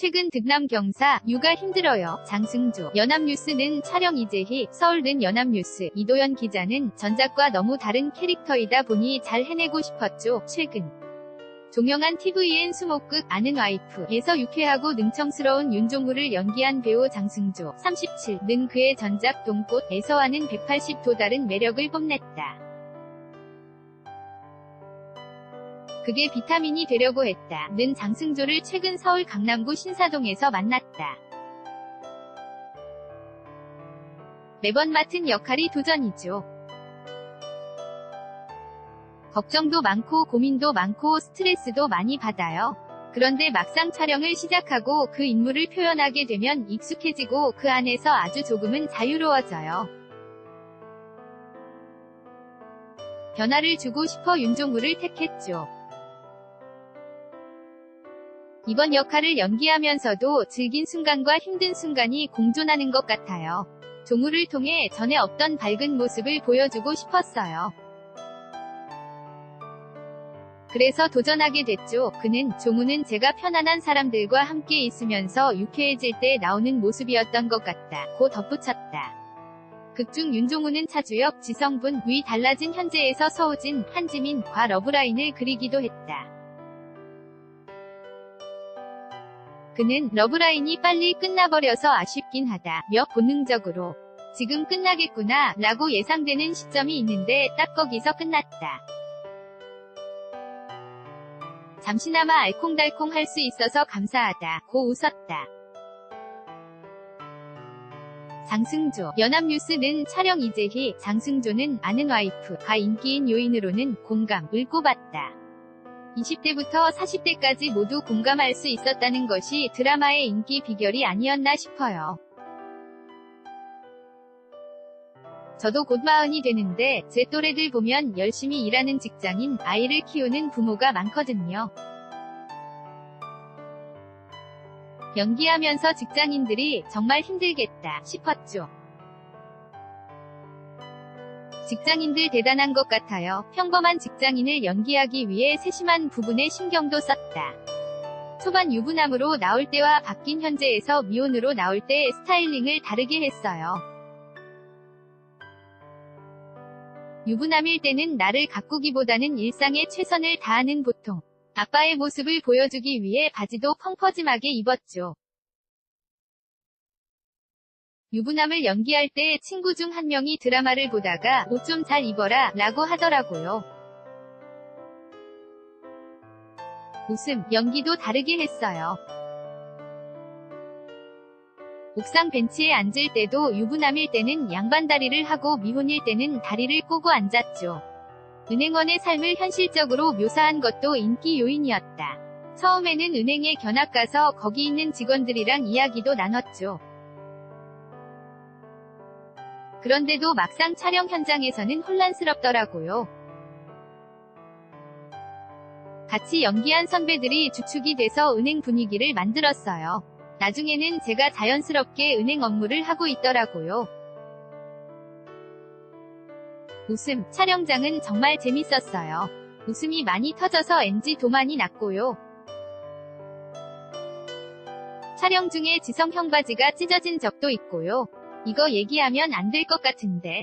최근 득남 경사 육아 힘들어요. 장승조 연합뉴스는 촬영 이재희 서울는 연합뉴스 이도현 기자는 전작과 너무 다른 캐릭터이다 보니 잘 해내고 싶었죠. 최근 종영한 TVN 수목극 아는 와이프에서 유쾌하고 능청스러운 윤종우를 연기한 배우 장승조 37는 그의 전작 동꽃에서 와는 180 도 다른 매력을 뽐냈다. 그게 비타민이 되려고 했다. 는 장승조를 최근 서울 강남구 신사동에서 만났다. 매번 맡은 역할이 도전이죠. 걱정도 많고 고민도 많고 스트레스도 많이 받아요. 그런데 막상 촬영을 시작하고 그 인물을 표현하게 되면 익숙해지고 그 안에서 아주 조금은 자유로워져요. 변화를 주고 싶어 윤종우를 택했죠. 이번 역할을 연기하면서도 즐긴 순간과 힘든 순간이 공존하는 것 같아요. 종우를 통해 전에 없던 밝은 모습을 보여주고 싶었어요. 그래서 도전하게 됐죠. 그는 종우는 제가 편안한 사람들과 함께 있으면서 유쾌해질 때 나오는 모습이었던 것 같다. 고 덧붙였다. 극중 윤종우는 차주혁, 지성분, 위 달라진 현재에서 서우진, 한지민, 과 러브라인을 그리기도 했다. 그는 러브라인이 빨리 끝나버려서 아쉽긴 하다. 며 본능적으로 지금 끝나겠구나 라고 예상되는 시점이 있는데 딱 거기서 끝났다. 잠시나마 알콩달콩 할 수 있어서 감사하다. 고 웃었다. 장승조 연합뉴스는 촬영 이재희, 장승조는 아는 와이프가 인기인 요인으로는 공감을 꼽았다. 20대부터 40대까지 모두 공감할 수 있었다는 것이 드라마의 인기 비결이 아니었나 싶어요. 저도 곧 마흔이 되는데 제 또래들 보면 열심히 일하는 직장인, 아이를 키우는 부모가 많거든요. 연기하면서 직장인들이 정말 힘들겠다 싶었죠. 직장인들 대단한 것 같아요. 평범한 직장인을 연기하기 위해 세심한 부분에 신경도 썼다. 초반 유부남으로 나올 때와 바뀐 현재에서 미혼으로 나올 때 스타일링을 다르게 했어요. 유부남일 때는 나를 가꾸기보다는 일상에 최선을 다하는 보통. 아빠의 모습을 보여주기 위해 바지도 펑퍼짐하게 입었죠. 유부남을 연기할 때 친구 중 한 명이 드라마를 보다가 옷 좀 잘 입어라 라고 하더라고요. 웃음, 연기도 다르게 했어요. 옥상 벤치에 앉을 때도 유부남일 때는 양반 다리를 하고 미혼일 때는 다리를 꼬고 앉았죠. 은행원의 삶을 현실적으로 묘사한 것도 인기 요인이었다. 처음에는 은행에 견학 가서 거기 있는 직원들이랑 이야기도 나눴죠. 그런데도 막상 촬영 현장에서는 혼란스럽더라고요. 같이 연기한 선배들이 주축이 돼서 은행 분위기를 만들었어요. 나중에는 제가 자연스럽게 은행 업무를 하고 있더라고요. 웃음, 촬영장은 정말 재밌었어요. 웃음이 많이 터져서 NG도 많이 났고요. 촬영 중에 지성 형 바지가 찢어진 적도 있고요. 이거 얘기하면 안 될 것 같은데.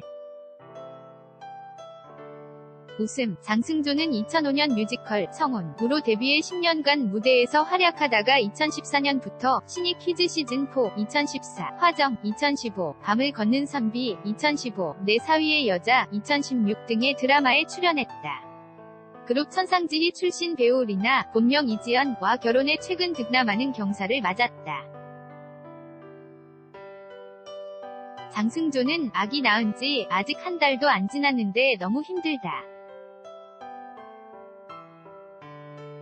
웃음, 장승조는 2005년 뮤지컬 청혼으로 데뷔해 10년간 무대에서 활약하다가 2014년부터 신입 퀴즈 시즌4, 2014, 화정, 2015, 밤을 걷는 선비, 2015, 내 사위의 여자, 2016 등의 드라마에 출연했다. 그룹 천상지희 출신 배우 리나, 본명 이지연과 결혼해 최근 득남하는 경사를 맞았다. 장승조는 아기 낳은 지 아직 한 달도 안 지났는데 너무 힘들다.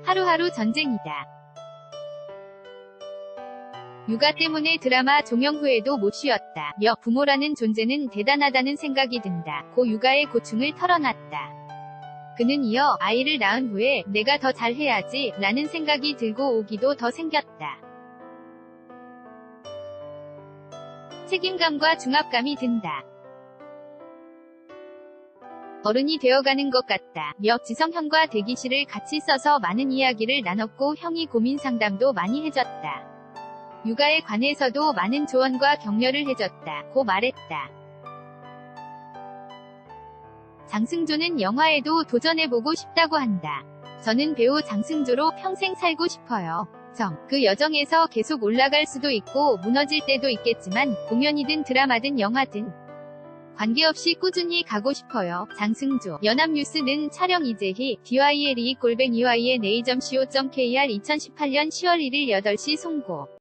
하루하루 전쟁이다. 육아 때문에 드라마 종영 후에도 못 쉬었다. 며 부모라는 존재는 대단하다는 생각이 든다. 고 육아의 고충을 털어놨다. 그는 이어 아이를 낳은 후에 내가 더 잘해야지 라는 생각이 들고 오기도 더 생겼다. 책임감과 중압감이 든다. 어른이 되어가는 것 같다. 며 지성형과 대기실을 같이 써서 많은 이야기를 나눴고 형이 고민 상담도 많이 해줬다. 육아에 관해서도 많은 조언과 격려를 해줬다. 고 말했다. 장승조는 영화에도 도전해보고 싶다고 한다. 저는 배우 장승조로 평생 살고 싶어요. 정, 그 여정에서 계속 올라갈 수도 있고 무너질 때도 있겠지만 공연이든 드라마든 영화든 관계없이 꾸준히 가고 싶어요. 장승조. 연합뉴스는 촬영 이재희, DYLE 골뱅 EYN A.co.kr 2018년 10월 1일 8시 송고.